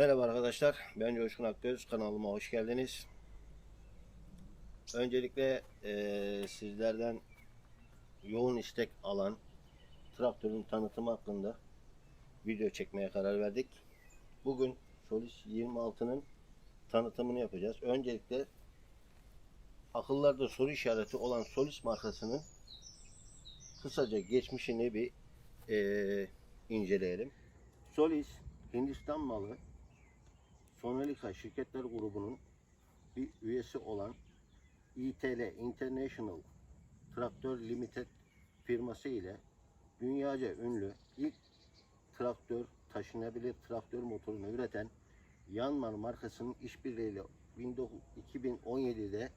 arkadaşlar. Ben Coşkun Akgöz. Kanalıma hoş geldiniz. Öncelikle eee, sizlerden yoğun istek alan traktörün tanıtımı hakkında video çekmeye karar verdik. Bugün Solis 26'nın tanıtımını yapacağız. Öncelikle akıllarda soru işareti olan Solis markasının kısaca geçmişini bir eee, inceleyelim. Solis Hindistan malı Sonelika Şirketler Grubu'nun bir üyesi olan ITL International Traktör Limited firması ile dünyaca ünlü ilk traktör taşınabilir traktör motorunu üreten Yanmar markasının işbirliğiyle 19 2017'de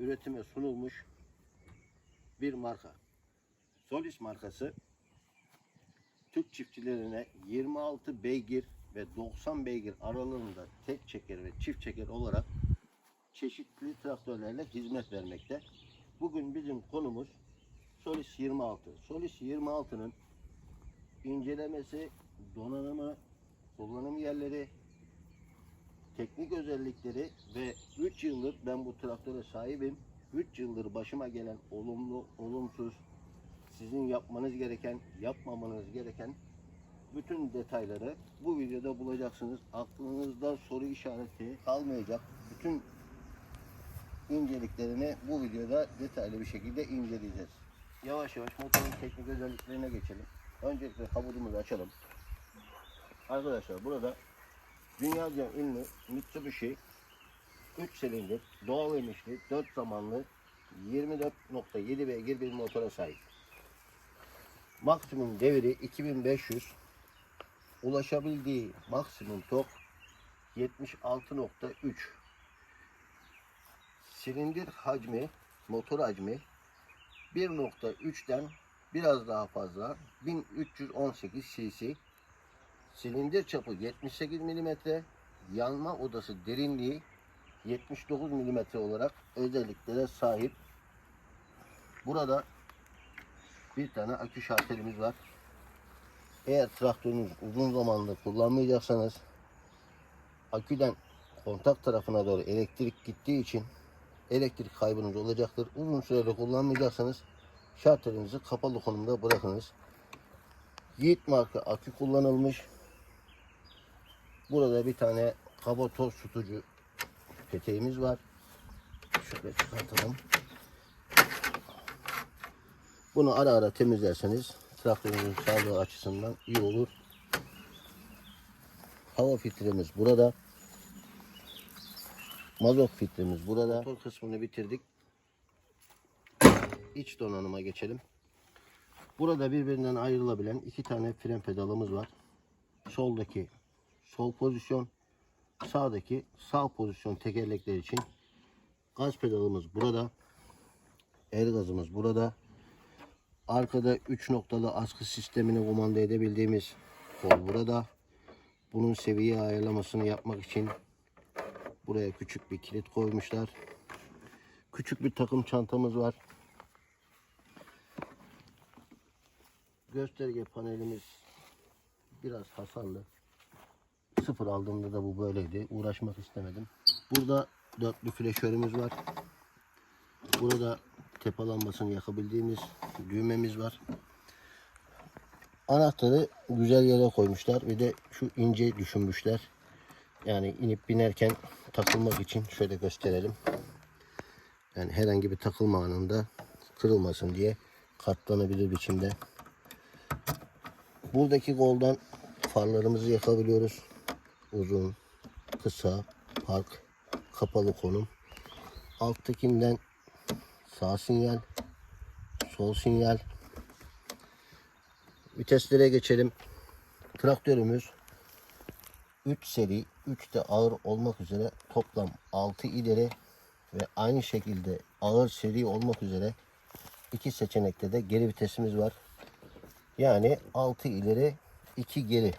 üretime sunulmuş bir marka. Solis markası Türk çiftçilerine 26 beygir ve 90 beygir aralığında tek çeker ve çift çeker olarak çeşitli traktörlerle hizmet vermekte. Bugün bizim konumuz Solis 26. Solis 26'nın incelemesi, donanımı, kullanım yerleri, teknik özellikleri ve 3 yıldır ben bu traktöre sahibim. 3 yıldır başıma gelen olumlu, olumsuz, sizin yapmanız gereken, yapmamanız gereken bütün detayları bu videoda bulacaksınız. Aklınızda soru işareti kalmayacak. Bütün inceliklerini bu videoda detaylı bir şekilde inceleyeceğiz. Yavaş yavaş motorun teknik özelliklerine geçelim. Öncelikle kabudumuzu açalım. Arkadaşlar burada dünyaca ünlü Mitsubishi 3 silindir, doğal emişli, 4 zamanlı 24.7 beygir bir motora sahip. Maksimum devri 2500. Ulaşabildiği maksimum tok 76.3. Silindir hacmi, motor hacmi 1.3'ten biraz daha fazla 1318 cc. Silindir çapı 78 mm, yanma odası derinliği 79 mm olarak özelliklere sahip. Burada bir tane akü şartelimiz var. Eğer traktörünüz uzun zamandır kullanmayacaksanız aküden kontak tarafına doğru elektrik gittiği için elektrik kaybınız olacaktır. Uzun süreli kullanmayacaksanız şartelinizi kapalı konumda bırakınız. Yiğit marka akü kullanılmış. Burada bir tane kaba toz tutucu peteğimiz var. Şöyle çıkartalım. Bunu ara ara temizlerseniz traktörünüzün sağlığı açısından iyi olur. Hava filtremiz burada. Mazot filtremiz burada. Motor kısmını bitirdik. İç donanıma geçelim. Burada birbirinden ayrılabilen iki tane fren pedalımız var. Soldaki sol pozisyon, sağdaki sağ pozisyon tekerlekler için. Gaz pedalımız burada. El gazımız burada. Arkada 3 noktalı askı sistemini kumanda edebildiğimiz kol burada. Bunun seviye ayarlamasını yapmak için buraya küçük bir kilit koymuşlar. Küçük bir takım çantamız var. Gösterge panelimiz biraz hasarlı. Sıfır aldığımda da bu böyleydi. Uğraşmak istemedim. Burada dörtlü flaşörümüz var. Burada tepe lambasını yakabildiğimiz düğmemiz var. Anahtarı güzel yere koymuşlar. Bir de şu ince düşünmüşler. Yani inip binerken takılmak için şöyle gösterelim. Yani herhangi bir takılma anında kırılmasın diye katlanabilir biçimde. Buradaki koldan farlarımızı yakabiliyoruz. Uzun, kısa, park, kapalı konum. Alttakinden sağ sinyal, sol sinyal. Viteslere geçelim. Traktörümüz 3 seri, 3 de ağır olmak üzere toplam 6 ileri ve aynı şekilde ağır seri olmak üzere iki seçenekte de geri vitesimiz var. Yani 6 ileri 2 geri.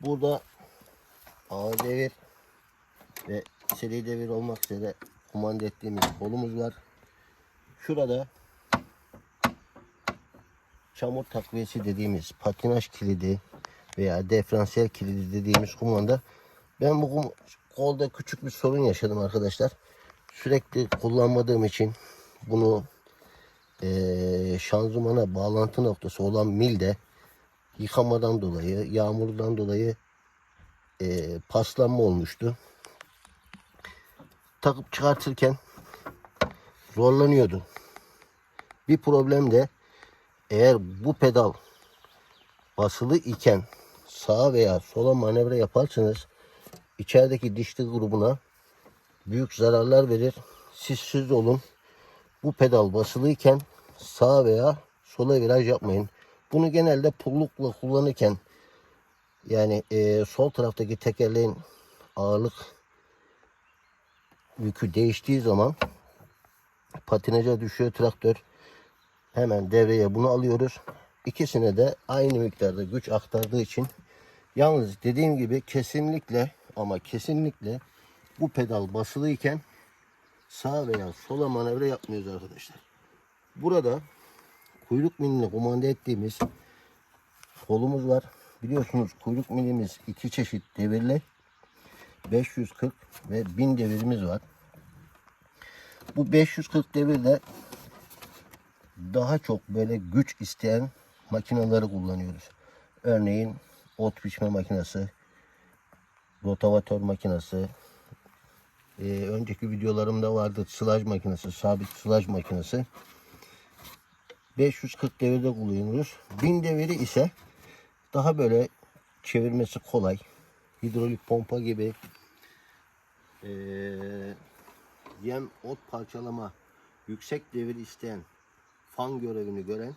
Burada ağır devir ve seri devir olmak üzere kumanda ettiğimiz kolumuz var. Şurada çamur takviyesi dediğimiz patinaj kilidi veya diferansiyel kilidi dediğimiz kumanda. Ben bu kolda küçük bir sorun yaşadım arkadaşlar. Sürekli kullanmadığım için bunu eee şanzımana bağlantı noktası olan milde yıkamadan dolayı, yağmurdan dolayı eee, paslanma olmuştu. Takıp çıkartırken zorlanıyordu. Bir problem de eğer bu pedal basılı iken sağa veya sola manevra yaparsanız içerideki dişli grubuna büyük zararlar verir. Siz siz olun. Bu pedal basılıyken sağa veya sola viraj yapmayın. Bunu genelde pullukla kullanırken yani eee, sol taraftaki tekerleğin ağırlık yükü değiştiği zaman patinaja düşüyor traktör. Hemen devreye bunu alıyoruz. İkisine de aynı miktarda güç aktardığı için yalnız dediğim gibi kesinlikle ama kesinlikle bu pedal basılıyken sağa veya sola manevra yapmıyoruz arkadaşlar. Burada kuyruk miline kumanda ettiğimiz kolumuz var. Biliyorsunuz kuyruk milimiz iki çeşit devirli. 540 ve 1000 devirimiz var. Bu 540 devirde daha çok böyle güç isteyen makineleri kullanıyoruz. Örneğin ot biçme makinesi, rotavatör makinesi, ee, önceki videolarımda vardı sılaj makinesi, sabit sılaj makinesi. 540 devirde kullanıyoruz. 1000 deviri ise daha böyle çevirmesi kolay. Hidrolik pompa gibi ee, yem ot parçalama yüksek devir isteyen fan görevini gören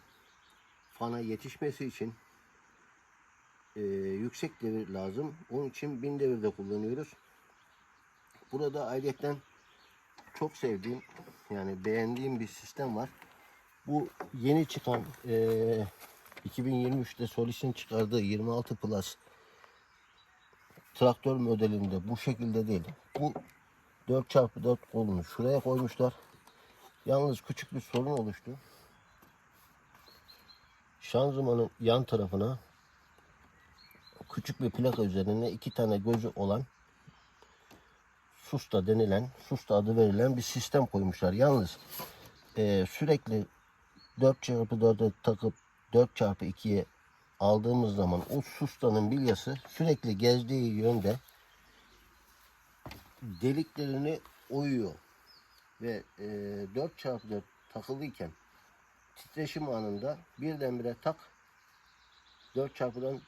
fana yetişmesi için ee, yüksek devir lazım. Onun için 1000 devirde kullanıyoruz. Burada ayrıca çok sevdiğim yani beğendiğim bir sistem var. Bu yeni çıkan ee, 2023'te Solis'in çıkardığı 26 Plus traktör modelinde bu şekilde değil. Bu 4x4 kolunu şuraya koymuşlar. Yalnız küçük bir sorun oluştu. Şanzımanın yan tarafına küçük bir plaka üzerine iki tane gözü olan Susta denilen, Susta adı verilen bir sistem koymuşlar. Yalnız eee, sürekli 4x4'e takıp 4x2'ye aldığımız zaman o sustanın bilyası sürekli gezdiği yönde deliklerini oyuyor. Ve e, 4x4 takılıyken titreşim anında birdenbire tak 4x'dan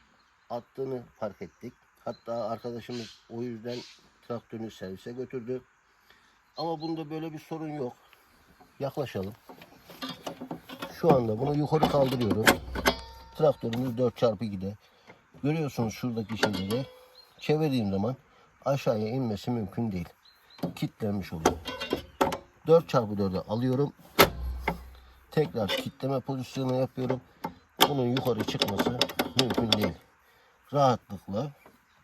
attığını fark ettik. Hatta arkadaşımız o yüzden traktörünü servise götürdü. Ama bunda böyle bir sorun yok. Yaklaşalım. Şu anda bunu yukarı kaldırıyorum. Traktörümüz 4x2'de. Görüyorsunuz şuradaki şeyleri. Çevirdiğim zaman aşağıya inmesi mümkün değil. Kitlenmiş oluyor. 4x4'e alıyorum. Tekrar kitleme pozisyonu yapıyorum. Bunun yukarı çıkması mümkün değil. Rahatlıkla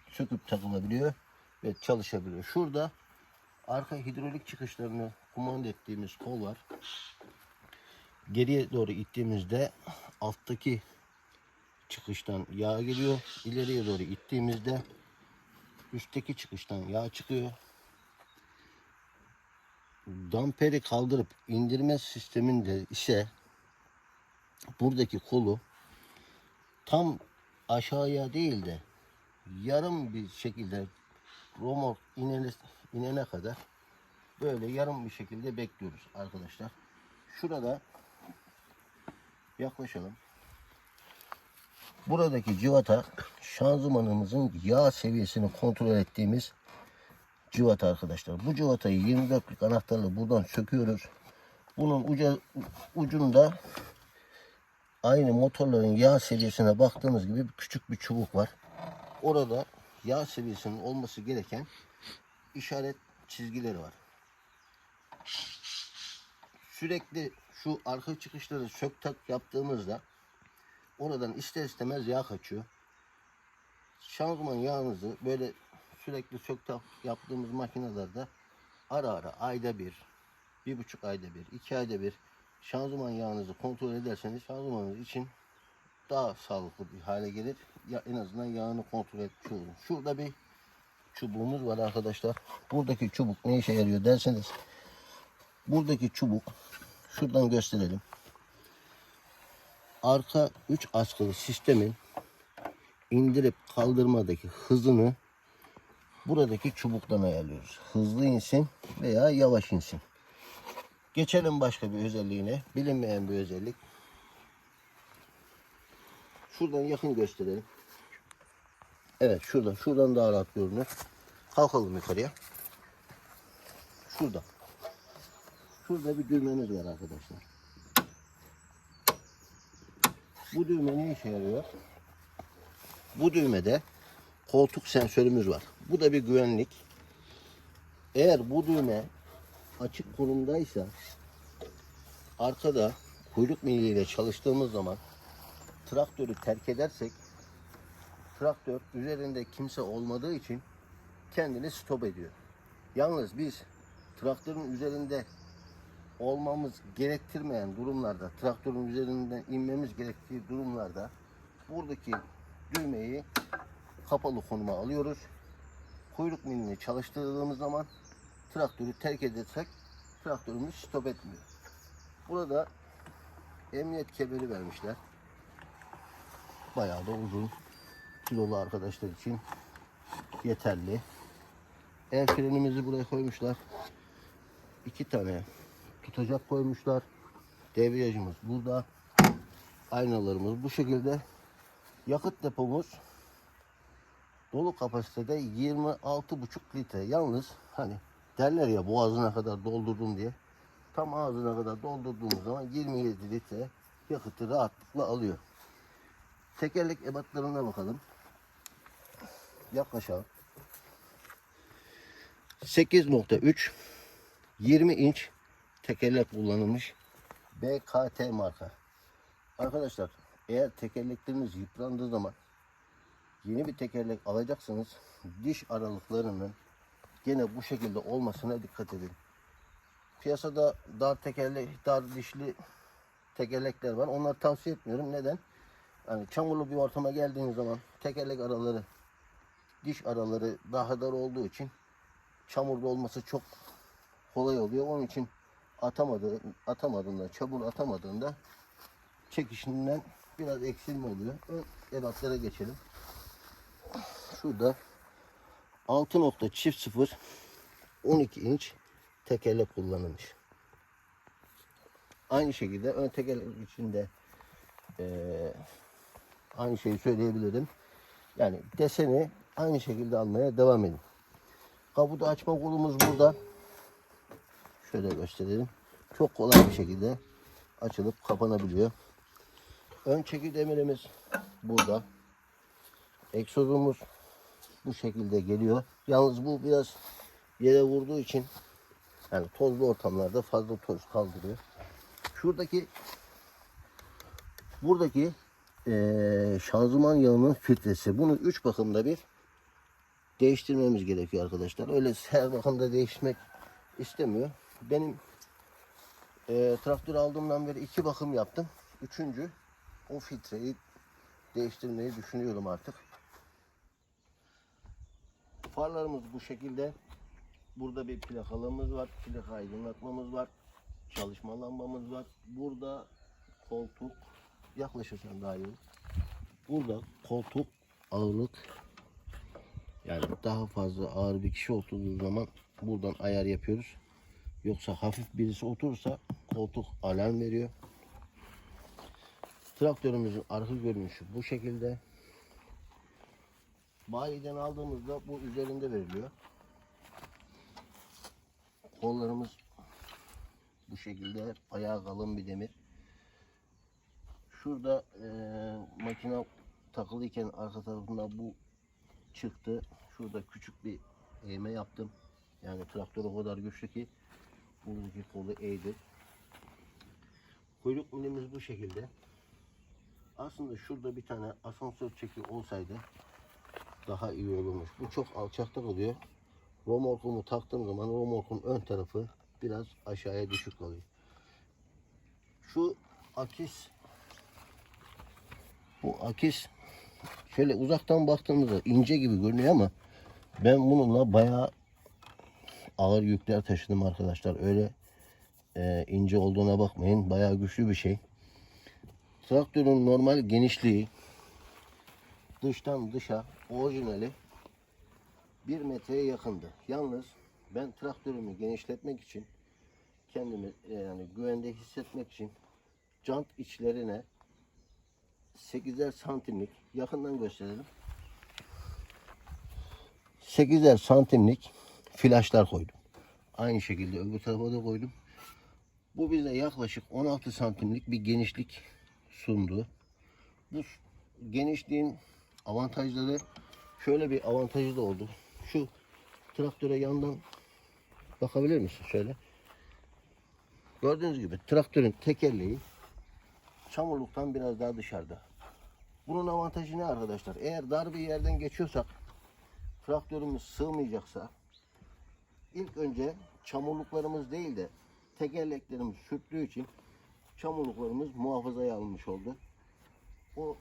söküp takılabiliyor ve çalışabiliyor. Şurada arka hidrolik çıkışlarını kumanda ettiğimiz kol var. Geriye doğru ittiğimizde alttaki çıkıştan yağ geliyor. İleriye doğru ittiğimizde üstteki çıkıştan yağ çıkıyor. Damperi kaldırıp indirme sisteminde ise buradaki kolu tam aşağıya değil de yarım bir şekilde romork inene, inene kadar böyle yarım bir şekilde bekliyoruz arkadaşlar. Şurada yaklaşalım. Buradaki civata şanzımanımızın yağ seviyesini kontrol ettiğimiz civata arkadaşlar. Bu civatayı 24'lük anahtarla buradan söküyoruz. Bunun uca, ucunda aynı motorların yağ seviyesine baktığımız gibi küçük bir çubuk var. Orada yağ seviyesinin olması gereken işaret çizgileri var. Sürekli şu arka çıkışları sök tak yaptığımızda oradan ister istemez yağ kaçıyor. Şanzıman yağınızı böyle sürekli sök tak yaptığımız makinelerde ara ara ayda bir, bir buçuk ayda bir, iki ayda bir şanzıman yağınızı kontrol ederseniz şanzımanınız için daha sağlıklı bir hale gelir. Ya en azından yağını kontrol etmiş oluruz. Şurada bir çubuğumuz var arkadaşlar. Buradaki çubuk ne işe yarıyor derseniz buradaki çubuk şuradan gösterelim. Arka 3 askılı sistemin indirip kaldırmadaki hızını buradaki çubuktan ayarlıyoruz. Hızlı insin veya yavaş insin. Geçelim başka bir özelliğine. Bilinmeyen bir özellik. Şuradan yakın gösterelim. Evet şuradan. Şuradan daha rahat görünür. Kalkalım yukarıya. Şurada. Şurada bir düğmemiz var arkadaşlar. Bu düğme ne işe yarıyor? Bu düğmede koltuk sensörümüz var. Bu da bir güvenlik. Eğer bu düğme açık konumdaysa arkada kuyruk miliyle çalıştığımız zaman traktörü terk edersek traktör üzerinde kimse olmadığı için kendini stop ediyor. Yalnız biz traktörün üzerinde olmamız gerektirmeyen durumlarda, traktörün üzerinden inmemiz gerektiği durumlarda buradaki düğmeyi kapalı konuma alıyoruz. Kuyruk milini çalıştırdığımız zaman traktörü terk edersek traktörümüz stop etmiyor. Burada emniyet kemeri vermişler. Bayağı da uzun. Kilolu arkadaşlar için yeterli. El frenimizi buraya koymuşlar. İki tane tutacak koymuşlar. Debriyajımız burada. Aynalarımız bu şekilde. Yakıt depomuz dolu kapasitede 26,5 litre. Yalnız hani derler ya boğazına kadar doldurdum diye. Tam ağzına kadar doldurduğumuz zaman 27 litre yakıtı rahatlıkla alıyor. Tekerlek ebatlarına bakalım. Yaklaşalım. 8.3 20 inç tekerlek kullanılmış BKT marka. Arkadaşlar eğer tekerlekleriniz yıprandığı zaman yeni bir tekerlek alacaksanız diş aralıklarının gene bu şekilde olmasına dikkat edin. Piyasada dar tekerlek, dar dişli tekerlekler var. Onları tavsiye etmiyorum. Neden? Yani çamurlu bir ortama geldiğiniz zaman tekerlek araları, diş araları daha dar olduğu için çamurda olması çok kolay oluyor. Onun için atamadığı, atamadığında, çamur atamadığında çekişinden biraz eksilme oluyor. Ön ebatlara geçelim. Şurada 6 nokta çift sıfır 12 inç tekerlek kullanılmış. Aynı şekilde ön tekerlek içinde eee, aynı şeyi söyleyebilirim. Yani deseni aynı şekilde almaya devam edin. Kaputu açma kolumuz burada. Şöyle gösterelim. Çok kolay bir şekilde açılıp kapanabiliyor. Ön çeki demirimiz burada. Egzozumuz bu şekilde geliyor. Yalnız bu biraz yere vurduğu için yani tozlu ortamlarda fazla toz kaldırıyor. Şuradaki buradaki eee, şanzıman yağının filtresi. Bunu üç bakımda bir değiştirmemiz gerekiyor arkadaşlar. Öyle her bakımda değiştirmek istemiyor. Benim eee traktör aldığımdan beri iki bakım yaptım. Üçüncü o filtreyi değiştirmeyi düşünüyorum artık. Farlarımız bu şekilde. Burada bir plakalığımız var. Plaka aydınlatmamız var. Çalışma lambamız var. Burada koltuk yaklaşırsan daha iyi. Burada koltuk ağırlık yani daha fazla ağır bir kişi oturduğu zaman buradan ayar yapıyoruz. Yoksa hafif birisi oturursa koltuk alarm veriyor. Traktörümüzün arka görünüşü bu şekilde. Bayiden aldığımızda bu üzerinde veriliyor. Kollarımız bu şekilde bayağı kalın bir demir. Şurada eee makine takılıyken arka tarafında bu çıktı. Şurada küçük bir eğme yaptım. Yani traktör o kadar güçlü ki buradaki kolu eğdi. Kuyruk milimiz bu şekilde. Aslında şurada bir tane asansör çeki olsaydı daha iyi olurmuş. Bu çok alçakta kalıyor. Romorkumu taktığım zaman romorkum ön tarafı biraz aşağıya düşük kalıyor. Şu akis Bu akis şöyle uzaktan baktığımızda ince gibi görünüyor ama ben bununla bayağı ağır yükler taşıdım arkadaşlar. Öyle e, ince olduğuna bakmayın. Bayağı güçlü bir şey. Traktörün normal genişliği dıştan dışa orijinali 1 metreye yakındı. Yalnız ben traktörümü genişletmek için kendimi e, yani güvende hissetmek için jant içlerine 8'er santimlik yakından gösterelim. 8'er santimlik flaşlar koydum. Aynı şekilde öbür tarafa da koydum. Bu bize yaklaşık 16 santimlik bir genişlik sundu. Bu genişliğin avantajları şöyle bir avantajı da oldu. Şu traktöre yandan bakabilir misin şöyle? Gördüğünüz gibi traktörün tekerleği çamurluktan biraz daha dışarıda. Bunun avantajı ne arkadaşlar? Eğer dar bir yerden geçiyorsak traktörümüz sığmayacaksa ilk önce çamurluklarımız değil de tekerleklerimiz sürttüğü için çamurluklarımız muhafazaya alınmış oldu. O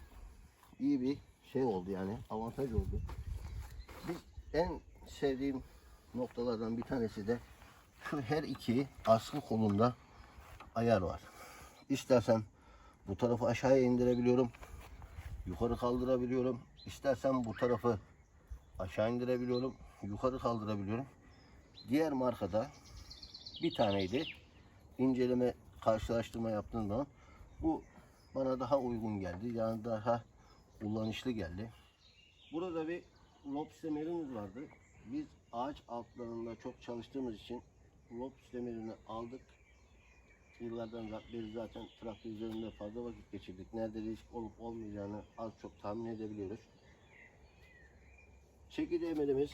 iyi bir şey oldu yani avantaj oldu. Biz en sevdiğim noktalardan bir tanesi de şu her iki askı kolunda ayar var. İstersen bu tarafı aşağıya indirebiliyorum. Yukarı kaldırabiliyorum. İstersen bu tarafı aşağı indirebiliyorum. Yukarı kaldırabiliyorum. Diğer markada bir taneydi. İnceleme, karşılaştırma yaptığım zaman bu bana daha uygun geldi. Yani daha kullanışlı geldi. Burada bir lob demirimiz vardı. Biz ağaç altlarında çok çalıştığımız için lob demirini aldık. Yıllardan beri zaten traktör üzerinde fazla vakit geçirdik. Nerede risk olup olmayacağını az çok tahmin edebiliyoruz. Çeki demirimiz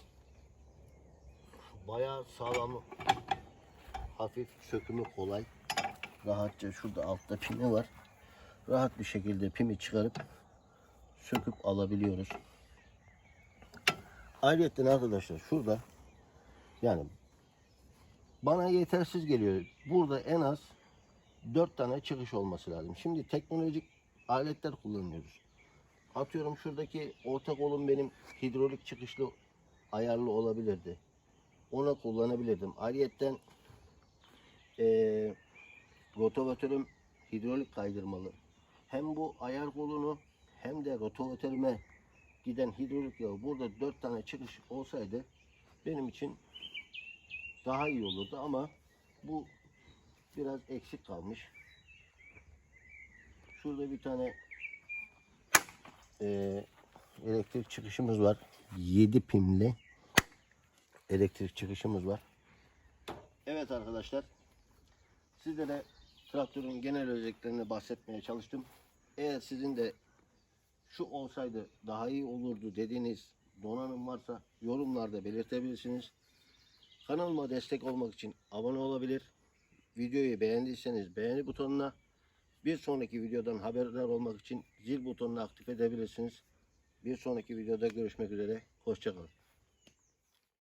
bayağı sağlam, hafif sökümü kolay. Rahatça şurada altta pimi var. Rahat bir şekilde pimi çıkarıp söküp alabiliyoruz. Ayrıca arkadaşlar şurada yani bana yetersiz geliyor. Burada en az 4 tane çıkış olması lazım. Şimdi teknolojik aletler kullanıyoruz. Atıyorum şuradaki orta kolum benim hidrolik çıkışlı ayarlı olabilirdi. Ona kullanabilirdim. Ayrıyeten eee rotavatörüm hidrolik kaydırmalı. Hem bu ayar kolunu hem de rotavatörüme giden hidrolik yağı burada dört tane çıkış olsaydı benim için daha iyi olurdu ama bu biraz eksik kalmış. Şurada bir tane eee, elektrik çıkışımız var. 7 pimli elektrik çıkışımız var. Evet arkadaşlar. Sizlere traktörün genel özelliklerini bahsetmeye çalıştım. Eğer sizin de şu olsaydı daha iyi olurdu dediğiniz donanım varsa yorumlarda belirtebilirsiniz. Kanalıma destek olmak için abone olabilir. Videoyu beğendiyseniz beğeni butonuna bir sonraki videodan haberdar olmak için zil butonunu aktif edebilirsiniz. Bir sonraki videoda görüşmek üzere. Hoşçakalın.